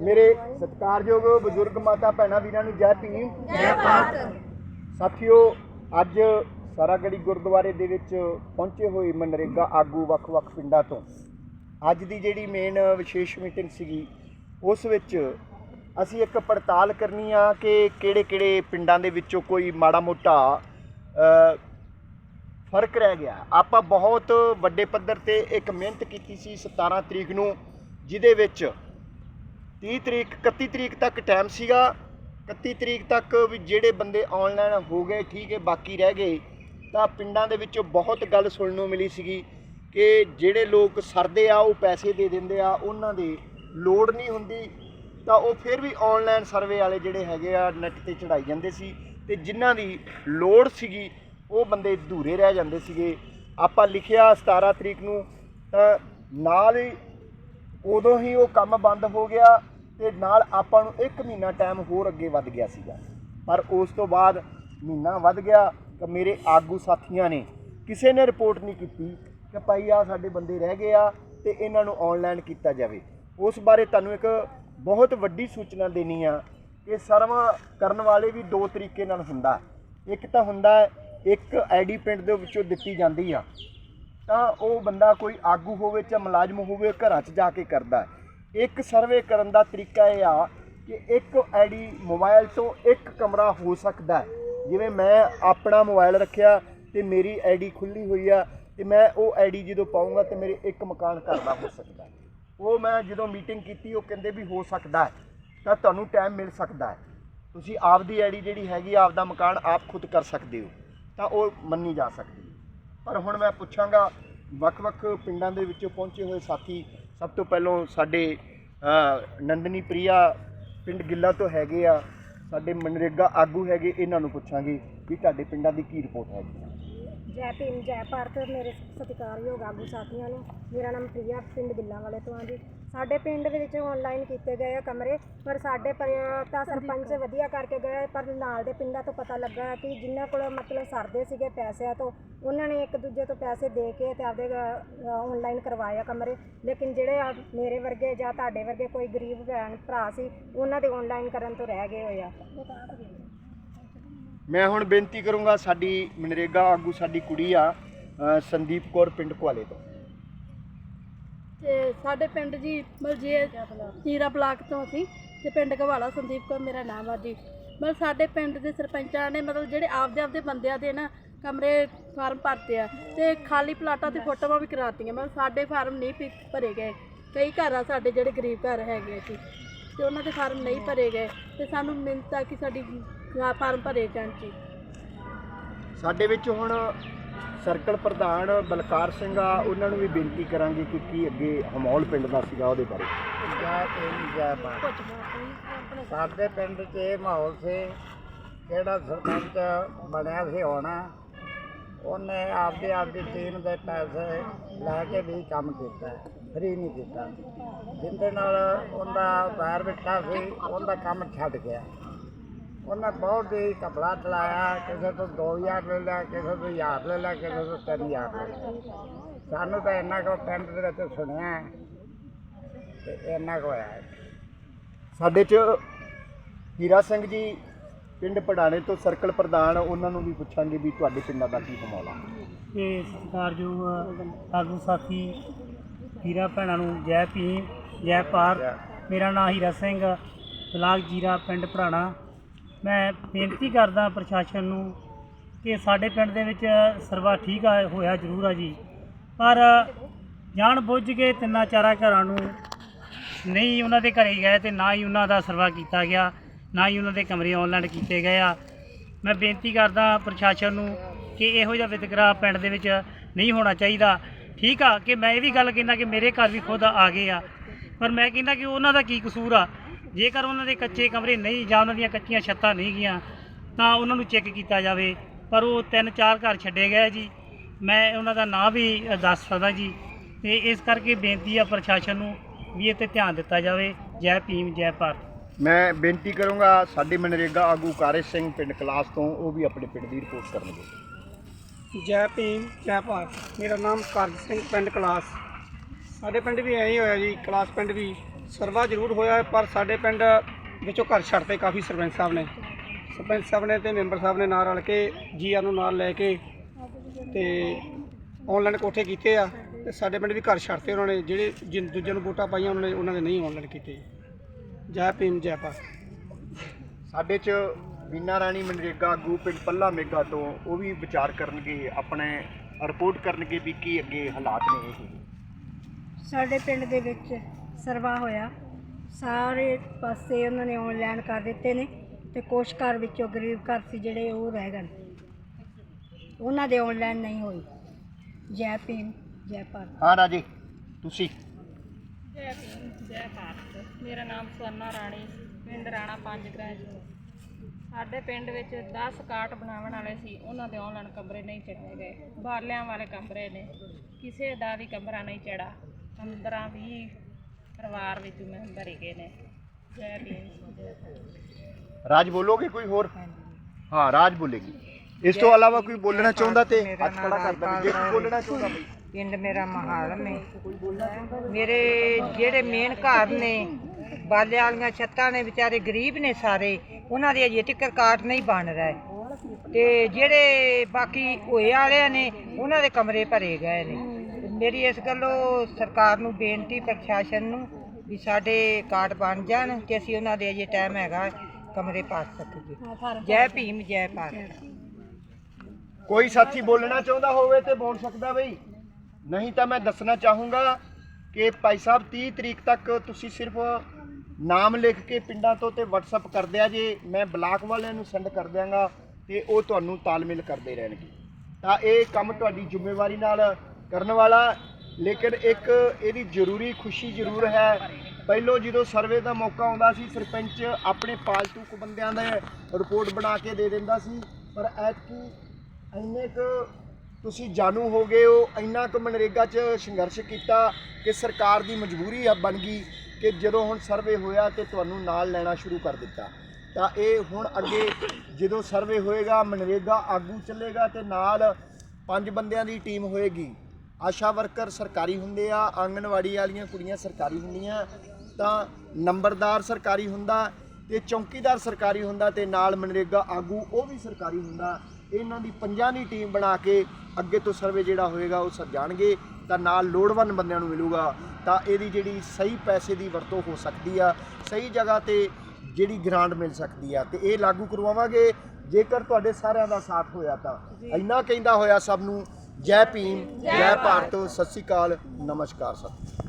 ਮੇਰੇ ਸਤਿਕਾਰਯੋਗ ਬਜ਼ੁਰਗ ਮਾਤਾ ਭੈਣਾਂ ਵੀਰਾਂ ਨੂੰ ਜੈ ਭੀਮ। ਜੈ ਭਾਰਤ। ਸਾਥੀਓ ਅੱਜ ਸਾਰਾਗੜੀ ਗੁਰਦੁਆਰੇ ਦੇ ਵਿੱਚ ਪਹੁੰਚੇ ਹੋਏ ਮਨਰੇਗਾ ਆਗੂ ਵੱਖ-ਵੱਖ ਪਿੰਡਾਂ ਤੋਂ। ਅੱਜ ਦੀ ਜਿਹੜੀ ਮੇਨ ਵਿਸ਼ੇਸ਼ ਮੀਟਿੰਗ ਸੀਗੀ ਉਸ ਵਿੱਚ ਅਸੀਂ ਇੱਕ ਪੜਤਾਲ ਕਰਨੀ ਆ ਕਿ ਕਿਹੜੇ-ਕਿਹੜੇ ਪਿੰਡਾਂ ਦੇ ਵਿੱਚੋਂ ਕੋਈ ਮਾੜਾ ਮੋਟਾ ਅ, ਫ਼ਰਕ ਰਹਿ ਗਿਆ। ਆਪਾਂ ਬਹੁਤ ਵੱਡੇ ਪੱਧਰ ਤੇ ਇੱਕ ਮਿਹਨਤ ਕੀਤੀ ਸੀ 17 ਤਰੀਕ ਨੂੰ ਜਿਹਦੇ ਵਿੱਚ 30 ਤਰੀਕ 31 ਤਰੀਕ ਤੱਕ ਟਾਈਮ ਸੀਗਾ। 31 ਤਰੀਕ ਤੱਕ ਵੀ ਜਿਹੜੇ ਬੰਦੇ ਆਨਲਾਈਨ ਹੋ ਗਏ, ਠੀਕ ਹੈ, ਬਾਕੀ ਰਹਿ ਗਏ। ਤਾਂ ਪਿੰਡਾਂ ਦੇ ਵਿੱਚੋਂ ਬਹੁਤ ਗੱਲ ਸੁਣਨ ਨੂੰ ਮਿਲੀ ਸੀਗੀ ਕਿ ਜਿਹੜੇ ਲੋਕ ਸਰਦੇ ਆ, ਉਹ ਪੈਸੇ ਦੇ ਦਿੰਦੇ ਆ, ਉਹਨਾਂ ਦੀ ਲੋੜ ਨਹੀਂ ਹੁੰਦੀ। ਤਾਂ ਉਹ ਫਿਰ ਵੀ ਆਨਲਾਈਨ ਸਰਵੇ ਵਾਲੇ ਜਿਹੜੇ ਹੈਗੇ ਆ ਨੈਟ ਤੇ ਚੜਾਈ ਜਾਂਦੇ ਸੀ ਤੇ ਜਿਨ੍ਹਾਂ ਦੀ ਲੋੜ ਸੀਗੀ, ਉਹ ਬੰਦੇ ਅਧੂਰੇ ਰਹਿ ਜਾਂਦੇ ਸੀਗੇ। ਆਪਾਂ ਲਿਖਿਆ 17 ਤਰੀਕ ਨੂੰ, ਤਾਂ ਨਾਲ ਹੀ ਉਦੋਂ ਹੀ ਉਹ ਕੰਮ ਬੰਦ ਹੋ ਗਿਆ। ਤੇ ਨਾਲ ਆਪਾਂ ਨੂੰ 1 ਮਹੀਨਾ ਟਾਈਮ ਹੋਰ ਅੱਗੇ ਵੱਧ ਗਿਆ ਸੀਗਾ। ਪਰ ਉਸ ਤੋਂ ਬਾਅਦ ਮਹੀਨਾ ਵੱਧ ਗਿਆ ਕਿ ਮੇਰੇ ਆਗੂ ਸਾਥੀਆਂ ਨੇ ਕਿਸੇ ਨੇ ਰਿਪੋਰਟ ਨਹੀਂ ਕੀਤੀ ਕਿ ਭਾਈ ਆ ਸਾਡੇ ਬੰਦੇ ਰਹਿ ਗਏ ਆ ਤੇ ਇਹਨਾਂ ਨੂੰ ਆਨਲਾਈਨ ਕੀਤਾ ਜਾਵੇ। ਉਸ ਬਾਰੇ ਤੁਹਾਨੂੰ ਇੱਕ ਬਹੁਤ ਵੱਡੀ ਸੂਚਨਾ ਦੇਣੀ ਆ ਕਿ ਸਰਵਾ ਕਰਨ ਵਾਲੇ ਵੀ ਦੋ ਤਰੀਕੇ ਨਾਲ ਹੁੰਦਾ। ਇੱਕ ਤਾਂ ਹੁੰਦਾ ਹੈ, ਇੱਕ ਆਈਡੀ ਪਿੰਡ ਦੇ ਵਿੱਚੋਂ ਦਿੱਤੀ ਜਾਂਦੀ ਆ। ਤਾਂ ਉਹ ਬੰਦਾ ਕੋਈ ਆਗੂ ਹੋਵੇ ਜਾਂ ਮੁਲਾਜ਼ਮ ਹੋਵੇ ਘਰਾਂ 'ਚ ਜਾ ਕੇ ਕਰਦਾ ਇੱਕ ਸਰਵੇ ਕਰਨ ਦਾ ਤਰੀਕਾ ਇਹ ਆ ਕਿ ਇੱਕ ਆਈਡੀ ਮੋਬਾਈਲ ਤੋਂ ਇੱਕ ਕਮਰਾ ਹੋ ਸਕਦਾ ਹੈ। ਜਿਵੇਂ ਮੈਂ ਆਪਣਾ ਮੋਬਾਈਲ ਰੱਖਿਆ ਤੇ ਮੇਰੀ ਆਈਡੀ ਖੁੱਲੀ ਹੋਈ ਆ ਤੇ ਮੈਂ ਉਹ ਆਈਡੀ ਜਦੋਂ ਪਾਉਂਗਾ ਤੇ ਮੇਰੇ ਇੱਕ ਮਕਾਨ ਘਰ ਦਾ ਹੋ ਸਕਦਾ ਉਹ ਮੈਂ ਜਦੋਂ ਮੀਟਿੰਗ ਕੀਤੀ ਉਹ ਕਹਿੰਦੇ ਵੀ ਹੋ ਸਕਦਾ ਹੈ ਤਾਂ ਤੁਹਾਨੂੰ ਟਾਈਮ ਮਿਲ ਸਕਦਾ ਹੈ। ਤੁਸੀਂ ਆਪਦੀ ਆਈਡੀ ਜਿਹੜੀ ਹੈਗੀ ਆ, ਆਪਦਾ ਮਕਾਨ ਆਪ ਖੁਦ ਕਰ ਸਕਦੇ ਹੋ ਤਾਂ ਉਹ ਮੰਨੀ ਜਾ ਸਕਦੀ ਪਰ ਹੁਣ ਮੈਂ ਪੁੱਛਾਂਗਾ ਵੱਖ-ਵੱਖ ਪਿੰਡਾਂ ਦੇ ਵਿੱਚੋਂ ਪਹੁੰਚੇ ਹੋਏ ਸਾਥੀ ਸਭ ਤੋਂ ਪਹਿਲਾਂ ਸਾਡੇ ਨੰਦਨੀ ਪ੍ਰਿਆ ਪਿੰਡ ਗਿੱਲਾ ਤੋਂ ਹੈਗੇ ਆ, ਸਾਡੇ ਮਨਰੇਗਾ ਆਗੂ ਹੈਗੇ, ਇਹਨਾਂ ਨੂੰ ਪੁੱਛਾਂਗੇ ਵੀ ਤੁਹਾਡੇ ਪਿੰਡਾਂ ਦੀ ਕੀ ਰਿਪੋਰਟ ਹੈਗੀ। ਜੈ ਭੀਮ ਜੈ ਭਾਰਤ ਮੇਰੇ ਸਤਿਕਾਰਯੋਗ ਆਗੂ ਸਾਥੀਆਂ ਨੂੰ। ਮੇਰਾ ਨਾਮ ਪ੍ਰਿਆ ਪਿੰਡ ਗਿੱਲਾਂ ਵਾਲੇ ਤੋਂ ਹਾਂ ਜੀ। ਸਾਡੇ ਪਿੰਡ ਵਿੱਚ ਆਨਲਾਈਨ ਕੀਤੇ ਗਏ ਆ ਕਮਰੇ ਪਰ ਸਾਡੇ ਪਰ ਤਾਂ ਸਰਪੰਚ ਵਧੀਆ ਕਰਕੇ ਗਏ ਪਰ ਨਾਲ ਦੇ ਪਿੰਡਾਂ ਤੋਂ ਪਤਾ ਲੱਗਾ ਕਿ ਜਿਨ੍ਹਾਂ ਕੋਲ ਮਤਲਬ ਸਰਦੇ ਸੀਗੇ ਪੈਸਿਆਂ ਤੋਂ ਉਹਨਾਂ ਨੇ ਇੱਕ ਦੂਜੇ ਤੋਂ ਪੈਸੇ ਦੇ ਕੇ ਤੇ ਆਪਦੇ ਆਨਲਾਈਨ ਕਰਵਾਏ ਆ ਕਮਰੇ। ਲੇਕਿਨ ਜਿਹੜੇ ਆ ਮੇਰੇ ਵਰਗੇ ਜਾਂ ਤੁਹਾਡੇ ਵਰਗੇ ਕੋਈ ਗਰੀਬ ਭੈਣ ਭਰਾ ਸੀ ਉਹਨਾਂ ਦੇ ਆਨਲਾਈਨ ਕਰਨ ਤੋਂ ਰਹਿ ਗਏ ਹੋਏ ਆ। ਮੈਂ ਹੁਣ ਬੇਨਤੀ ਕਰੂੰਗਾ ਸਾਡੀ ਮਨਰੇਗਾ ਆਗੂ ਸਾਡੀ ਕੁੜੀ ਆ ਅ, ਸੰਦੀਪ ਕੌਰ ਪਿੰਡ ਕੁਆਲੇ ਤੋਂ। ਤੇ ਸਾਡੇ ਪਿੰਡ ਜੀ ਮਲਜੀਰ ਜੀਰਾ ਬਲਾਕ ਤੋਂ ਅਸੀਂ ਤੇ ਪਿੰਡ ਘਵਾਲਾ ਸੰਦੀਪ ਕੌਰ ਮੇਰਾ ਨਾਮ ਆ ਜੀ। ਮਤਲਬ ਸਾਡੇ ਪਿੰਡ ਦੇ ਸਰਪੰਚਾਂ ਨੇ ਮਤਲਬ ਜਿਹੜੇ ਆਪਦੇ ਆਪਦੇ ਬੰਦਿਆਂ ਦੇ ਨਾ ਕਮਰੇ ਫਾਰਮ ਭਰਤੇ ਆ ਤੇ ਖਾਲੀ ਪਲਾਟਾਂ ਤੇ ਫੋਟੋਆਂ ਵੀ ਕਰਾਤੀਆਂ ਮਤਲਬ ਸਾਡੇ ਫਾਰਮ ਨਹੀਂ ਭੀ- ਭਰੇ ਗਏ। ਕਈ ਘਰ ਆ ਸਾਡੇ ਜਿਹੜੇ ਗਰੀਬ ਘਰ ਹੈਗੇ ਸੀ ਤੇ ਉਹਨਾਂ ਦੇ ਫਾਰਮ ਨਹੀਂ ਭਰੇ ਗਏ ਤੇ ਸਾਨੂੰ ਮਿੰਨਤ ਆ ਕਿ ਸਾਡੀ ਫਾਰਮ ਭਰੇ ਜਾਣ ਜੀ। ਸਾਡੇ ਵਿੱਚ ਹੁਣ ਸਰਕਲ ਪ੍ਰਧਾਨ ਬਲਕਾਰ ਸਿੰਘ ਆ ਉਹਨਾਂ ਨੂੰ ਵੀ ਬੇਨਤੀ ਕਰਾਂਗੇ ਕਿ ਕੀ ਅੱਗੇ ਹਮੌਲ ਪਿੰਡ ਦਾ ਸੀਗਾ ਉਹਦੇ ਬਾਰੇ। ਜੈ ਭਾਰਤ ਸਾਡੇ ਪਿੰਡ 'ਚ ਇਹ ਮਾਹੌਲ ਸੀ ਕਿਹੜਾ ਸਰਪੰਚ ਬਣਿਆ ਸੀ ਹੋਣਾ ਉਹਨੇ ਆਪਦੀ ਆਪਦੀ ਟੀਮ ਦੇ ਪੈਸੇ ਲੈ ਕੇ ਵੀ ਕੰਮ ਕੀਤਾ। ਫਰੀ ਨਹੀਂ ਕੀਤਾ। ਜਿੰਦੇ ਨਾਲ ਉਹਦਾ ਪੈਰ ਬਿਠਾ ਸੀ ਉਹਦਾ ਕੰਮ ਛੱਡ ਗਿਆ। ਉਹਨੇ ਬਹੁਤ ਹੀ ਕਪੜਾ ਚਲਾਇਆ ਕਿਸੇ ਤੋਂ 2000 ਲੈ ਲਿਆ ਕਿਸੇ ਤੋਂ 1000 ਲੈ ਲਿਆ ਕਿਸੇ ਤੋਂ 3000 ਲੈ ਲਿਆ। ਸਾਨੂੰ ਤਾਂ ਇੰਨਾ ਕੋ ਪਿੰਡ ਦੇ ਵਿੱਚ ਸੁਣਿਆ ਤੇ ਇੰਨਾ ਕੁ ਹੋਇਆ। ਸਾਡੇ 'ਚ ਹੀਰਾ ਸਿੰਘ ਜੀ ਪਿੰਡ ਪੜਾਣੇ ਤੋਂ ਸਰਕਲ ਪ੍ਰਧਾਨ ਉਹਨਾਂ ਨੂੰ ਵੀ ਪੁੱਛਾਂਗੇ ਵੀ ਤੁਹਾਡੇ ਪਿੰਡਾਂ ਦਾ ਕੀ ਮਾਹੌਲ ਆ ਤੇ ਸਤਿਕਾਰਯੋਗ ਆਗੂ ਸਾਥੀ ਹੀਰਾ ਭੈਣਾਂ ਨੂੰ ਜੈ ਭੀਮ ਜੈ ਭਾਰਤ ਮੇਰਾ ਨਾਮ ਹੀਰਾ ਸਿੰਘ ਬਲਾਕ ਜੀਰਾ ਪਿੰਡ ਭਰਾਣਾ ਮੈਂ ਬੇਨਤੀ ਕਰਦਾ ਪ੍ਰਸ਼ਾਸਨ ਨੂੰ ਕਿ ਸਾਡੇ ਪਿੰਡ ਦੇ ਵਿੱਚ ਸਰਵਾ ਠੀਕ ਆ ਹੋਇਆ ਜ਼ਰੂਰ ਆ ਜੀ। ਪਰ ਜਾਣ ਬੁੱਝ ਕੇ ਤਿੰਨਾਂ ਚਾਰਾਂ ਘਰਾਂ ਨੂੰ ਨਹੀਂ ਉਹਨਾਂ ਦੇ ਘਰੇ ਗਏ ਤੇ ਨਾ ਹੀ ਉਹਨਾਂ ਦਾ ਸਰਵਾ ਕੀਤਾ ਗਿਆ ਨਾ ਹੀ ਉਹਨਾਂ ਦੇ ਕਮਰੇ ਆਨਲਾਈਨ ਕੀਤੇ ਗਏ ਆ। ਮੈਂ ਬੇਨਤੀ ਕਰਦਾ ਪ੍ਰਸ਼ਾਸਨ ਨੂੰ ਕਿ ਇਹੋ ਜਿਹਾ ਵਿਤਕਰਾ ਪਿੰਡ ਦੇ ਵਿੱਚ ਨਹੀਂ ਹੋਣਾ ਚਾਹੀਦਾ। ਠੀਕ ਆ ਕਿ ਮੈਂ ਇਹ ਵੀ ਗੱਲ ਕਹਿੰਦਾ ਕਿ ਮੇਰੇ ਘਰ ਵੀ ਖੁਦ ਆ ਗਏ ਆ। ਪਰ ਮੈਂ ਕਹਿੰਦਾ ਕਿ ਉਹਨਾਂ ਦਾ ਕੀ ਕਸੂਰ ਆ? ਜੇਕਰ ਉਹਨਾਂ ਦੇ ਕੱਚੇ ਕਮਰੇ ਨਹੀਂ ਜਾਂ ਉਹਨਾਂ ਦੀਆਂ ਕੱਚੀਆਂ ਛੱਤਾਂ ਨਹੀਂ ਗਈਆਂ, ਤਾਂ ਉਹਨਾਂ ਨੂੰ ਚੈੱਕ ਕੀਤਾ ਜਾਵੇ। ਪਰ ਉਹ ਤਿੰਨ ਚਾਰ ਘਰ ਛੱਡੇ ਗਏ ਜੀ। ਮੈਂ ਉਹਨਾਂ ਦਾ ਨਾਂ ਵੀ ਦੱਸ ਸਕਦਾ ਜੀ। ਤੇ ਇਸ ਕਰਕੇ ਬੇਨਤੀ ਆ ਪ੍ਰਸ਼ਾਸਨ ਨੂੰ ਵੀ ਇਹ ਤੇ ਧਿਆਨ ਦਿੱਤਾ ਜਾਵੇ। ਜੈ ਭੀਮ, ਜੈ ਭਾਰਤ। ਮੈਂ ਬੇਨਤੀ ਕਰੂੰਗਾ, ਸਾਡੇ ਮਨਰੇਗਾ ਆਗੂ ਕਾਰੇ ਸਿੰਘ ਪਿੰਡ ਕਲਾਸ ਤੋਂ, ਉਹ ਵੀ ਆਪਣੇ ਪਿੰਡ ਦੀ ਰਿਪੋਰਟ ਕਰਨਗੇ। ਜੈ ਭੀਮ ਜੈ ਭਾਰਤ। ਮੇਰਾ ਨਾਮ ਕਰਜ ਸਿੰਘ ਪਿੰਡ ਕਲਾਸ। ਸਾਡੇ ਪਿੰਡ ਵੀ ਐਂ ਹੀ ਹੋਇਆ ਜੀ ਕਲਾਸ ਪਿੰਡ ਵੀ ਸਰਵਾ ਜ਼ਰੂਰ ਹੋਇਆ ਹੈ, ਪਰ ਸਾਡੇ ਪਿੰਡ ਵਿੱਚੋਂ ਘਰ ਛੱਡਤੇ ਕਾਫੀ ਸਰਪੰਚ ਸਾਹਿਬ ਨੇ। ਸਰਪੰਚ ਸਾਹਿਬ ਨੇ ਤੇ ਮੈਂਬਰ ਸਾਹਿਬ ਨੇ ਨਾਲ ਰਲ ਕੇ ਜੀਆਂ ਨੂੰ ਨਾਲ ਲੈ ਕੇ ਤੇ ਆਨਲਾਈਨ ਕੋਠੇ ਕੀਤੇ ਆ। ਤੇ ਸਾਡੇ ਪਿੰਡ ਵੀ ਘਰ ਛੱਡਤੇ ਉਹਨਾਂ ਨੇ ਜਿਹੜੇ ਜਿਨ ਦੂਜਿਆਂ ਨੂੰ ਵੋਟਾਂ ਪਾਈਆਂ ਉਹਨਾਂ ਨੇ ਉਹਨਾਂ ਨੇ ਨਹੀਂ ਆਨਲਾਈਨ ਕੀਤੇ। ਜੈ ਭੀਮ ਜੈ ਭਾਰਤ। ਸਾਡੇ ਚ ਬੀਨਾ ਰਾਣੀ ਮਨਰੇਗਾ ਆਗੂ ਪਿੰਡ ਪੱਲਾ ਮੇਗਾ ਤੋਂ ਉਹ ਵੀ ਵਿਚਾਰ ਕਰਨਗੇ ਆਪਣੇ ਰਿਪੋਰਟ ਕਰਨਗੇ ਵੀ ਕੀ ਅੱਗੇ ਹਾਲਾਤ ਨੇ ਇਹ। ਸਾਡੇ ਪਿੰਡ ਦੇ ਵਿੱਚ ਸਰਵਾ ਹੋਇਆ। ਸਾਰੇ ਪਾਸੇ ਉਹਨਾਂ ਨੇ ਆਨਲਾਈਨ ਕਰ ਦਿੱਤੇ ਨੇ ਤੇ ਕੁਛ ਘਰ ਵਿੱਚੋਂ ਗਰੀਬ ਘਰ ਸੀ ਜਿਹੜੇ ਉਹ ਰਹਿ ਗਏ। ਉਹਨਾਂ ਦੇ ਆਨਲਾਈਨ ਨਹੀਂ ਹੋਈ। ਜੈ ਭੀਮ ਜੈ ਭਾਰਤ। ਹਾਂ ਰਾਜੇ ਤੁਸੀਂ? ਜੈ ਭੀਮ ਜੈ ਭਾਰਤ। ਮੇਰਾ ਨਾਮ ਸਵਰਨਾ ਰਾਣੀ ਪਿੰਡ ਰਾਣਾ ਪੰਜ ਗ੍ਰਾਹ ਸਾਡੇ ਪਿੰਡ ਵਿੱਚ 10 ਕਾਟ ਬਣਾਉਣ ਵਾਲੇ ਸੀ ਉਹਨਾਂ ਦੇ ਆਨਲਾਈਨ ਕਮਰੇ ਨਹੀਂ ਚੜ੍ਹਾਏ ਗਏ। ਬਾਲਿਆਂ ਵਾਲੇ ਕਮਰੇ ਨੇ। ਕਿਸੇ ਦਾ ਵੀ ਕਮਰਾ ਨਹੀਂ ਚੜਾ 15 20 ਪਰਿਵਾਰ ਵਿੱਚ ਮੈਂਬਰ ਹੈਗੇ ਨੇ। ਜੈ ਭੀਮ। ਰਾਜ ਬੋਲੋਗੇ ਕੋਈ ਹੋਰ? ਹਾਂ ਰਾਜ ਬੋਲੇਗੀ। ਇਸ ਤੋਂ ਇਲਾਵਾ ਕੋਈ ਬੋਲਣਾ ਚਾਹੁੰਦਾ ਤੇ ਹੱਥ ਖੜਾ ਕਰ ਦੇਣਾ ਜੇ ਕੋਈ ਬੋਲਣਾ ਚਾਹੁੰਦਾ ਬਈ ਪਿੰਡ ਮੇਰਾ ਮਹਾਲਮ ਹੈ ਮੇਰੇ ਜਿਹੜੇ ਮੇਨ ਘਰ ਨੇ ਬਾਲੇ ਵਾਲੀਆਂ ਛੱਤਾਂ ਨੇ ਵਿਚਾਰੇ ਗਰੀਬ ਨੇ ਸਾਰੇ, ਉਹਨਾਂ ਦੇ ਅਜੇ ਤੱਕ ਕਾਟ ਨਹੀਂ ਬਣ ਰਿਹਾ ਤੇ ਜਿਹੜੇ ਬਾਕੀ ਹੋਏ ਵਾਲੇ ਨੇ, ਉਹਨਾਂ ਦੇ ਕਮਰੇ ਭਰੇ ਗਏ ਨੇ। ਮੇਰੀ ਇਸ ਗੱਲੋਂ ਸਰਕਾਰ ਨੂੰ ਬੇਨਤੀ, ਪ੍ਰਸ਼ਾਸਨ ਨੂੰ ਵੀ ਸਾਡੇ ਕਾਟ ਬਣ ਜਾਣ ਤੇ ਅਸੀਂ ਉਹਨਾਂ ਦੇ ਅਜੇ ਟਾਈਮ ਹੈਗਾ ਕਮਰੇ ਪਾ ਸਕੀਏ। ਜੈ ਭੀਮ, ਜੈ ਭਾਰਤ। ਕੋਈ ਸਾਥੀ ਬੋਲਣਾ ਚਾਹੁੰਦਾ ਹੋਵੇ ਤੇ ਬੋਲ ਸਕਦਾ ਬਈ। ਨਹੀਂ ਤਾਂ ਮੈਂ ਦੱਸਣਾ ਚਾਹੂੰਗਾ ਕਿ ਭਾਈ ਸਾਹਿਬ 30 ਤਰੀਕ ਤੱਕ ਤੁਸੀਂ ਸਿਰਫ ਨਾਮ ਲਿਖ ਕੇ ਪਿੰਡਾਂ ਤੋਂ ਤੇ WhatsApp ਕਰ ਦਿਆ ਜੇ। ਮੈਂ ਬਲਾਕ ਵਾਲਿਆਂ ਨੂੰ ਸੈਂਡ ਕਰ ਦਿਆਂਗਾ ਤੇ ਉਹ ਤੁਹਾਨੂੰ ਤਾਲਮੇਲ ਕਰਦੇ ਰਹਿਣਗੇ। ਤਾਂ ਇਹ ਕੰਮ ਤੁਹਾਡੀ ਜ਼ਿੰਮੇਵਾਰੀ ਨਾਲ ਕਰਨ ਵਾਲਾ, ਲੇਕਿਨ ਇੱਕ ਇਹਦੀ ਜ਼ਰੂਰੀ ਖੁਸ਼ੀ ਜ਼ਰੂਰ ਹੈ। ਪਹਿਲੋਂ ਜਦੋਂ ਸਰਵੇ ਦਾ ਮੌਕਾ ਆਉਂਦਾ ਸੀ, ਸਰਪੰਚ ਆਪਣੇ ਪਾਲਤੂ ਕੁ ਬੰਦਿਆਂ ਦੇ ਰਿਪੋਰਟ ਬਣਾ ਕੇ ਦੇ ਦਿੰਦਾ ਸੀ। ਪਰ ਐਤਕੀ ਇੰਨੇ ਕੁ ਤੁਸੀਂ ਜਾਣੂ ਹੋ ਗਏ ਹੋ, ਇੰਨਾ ਕੁ ਮਨਰੇਗਾ 'ਚ ਸੰਘਰਸ਼ ਕੀਤਾ ਕਿ ਸਰਕਾਰ ਦੀ ਮਜਬੂਰੀ ਆ ਬਣ ਗਈ। ਕਿ ਜਦੋਂ ਹੁਣ ਸਰਵੇ ਹੋਇਆ ਤੇ ਤੁਹਾਨੂੰ ਨਾਲ ਲੈਣਾ ਸ਼ੁਰੂ ਕਰ ਦਿੱਤਾ। ਤਾਂ ਇਹ ਹੁਣ ਅੱਗੇ ਜਦੋਂ ਸਰਵੇ ਹੋਏਗਾ, ਮਨਰੇਗਾ ਆਗੂ ਚੱਲੇਗਾ ਤੇ ਨਾਲ ਪੰਜ ਬੰਦਿਆਂ ਦੀ ਟੀਮ ਹੋਏਗੀ। ਆਸ਼ਾ ਵਰਕਰ ਸਰਕਾਰੀ ਹੁੰਦੇ ਆ, ਆਂਗਣਵਾੜੀ ਵਾਲੀਆਂ ਕੁੜੀਆਂ ਸਰਕਾਰੀ ਹੁੰਦੀਆਂ, ਤਾਂ ਨੰਬਰਦਾਰ ਸਰਕਾਰੀ ਹੁੰਦਾ ਤੇ ਚੌਕੀਦਾਰ ਸਰਕਾਰੀ ਹੁੰਦਾ ਤੇ ਨਾਲ ਮਨਰੇਗਾ ਆਗੂ, ਉਹ ਵੀ ਸਰਕਾਰੀ ਹੁੰਦਾ। ਇਹਨਾਂ ਦੀ ਪੰਜਾਂ ਦੀ ਟੀਮ ਬਣਾ ਕੇ ਅੱਗੇ ਤੋਂ ਸਰਵੇ ਜਿਹੜਾ ਹੋਏਗਾ ਉਹ ਸਰ ਜਾਣਗੇ, ਤਾਂ ਨਾਲ ਲੋੜਵੰਦ ਬੰਦਿਆਂ ਨੂੰ ਮਿਲੂਗਾ। ਤਾਂ ਇਹਦੀ ਜਿਹੜੀ ਸਹੀ ਪੈਸੇ ਦੀ ਵਰਤੋਂ ਹੋ ਸਕਦੀ ਆ ਸਹੀ ਜਗ੍ਹਾ ਤੇ ਜਿਹੜੀ ਗ੍ਰਾਂਟ ਮਿਲ ਸਕਦੀ ਆ ਤੇ ਇਹ ਲਾਗੂ ਕਰਵਾਵਾਂਗੇ। ਜੇਕਰ ਤੁਹਾਡੇ ਸਾਰਿਆਂ ਦਾ ਸਾਥ ਹੋਇਆ ਤਾਂ। ਇੰਨਾ ਕਹਿੰਦਾ ਹੋਇਆ ਸਭ ਨੂੰ ਜੈ ਭੀਮ ਜੈ ਭਾਰਤ ਸਤਿ ਸ਼੍ਰੀ ਅਕਾਲ ਨਮਸਕਾਰ ਸਰ।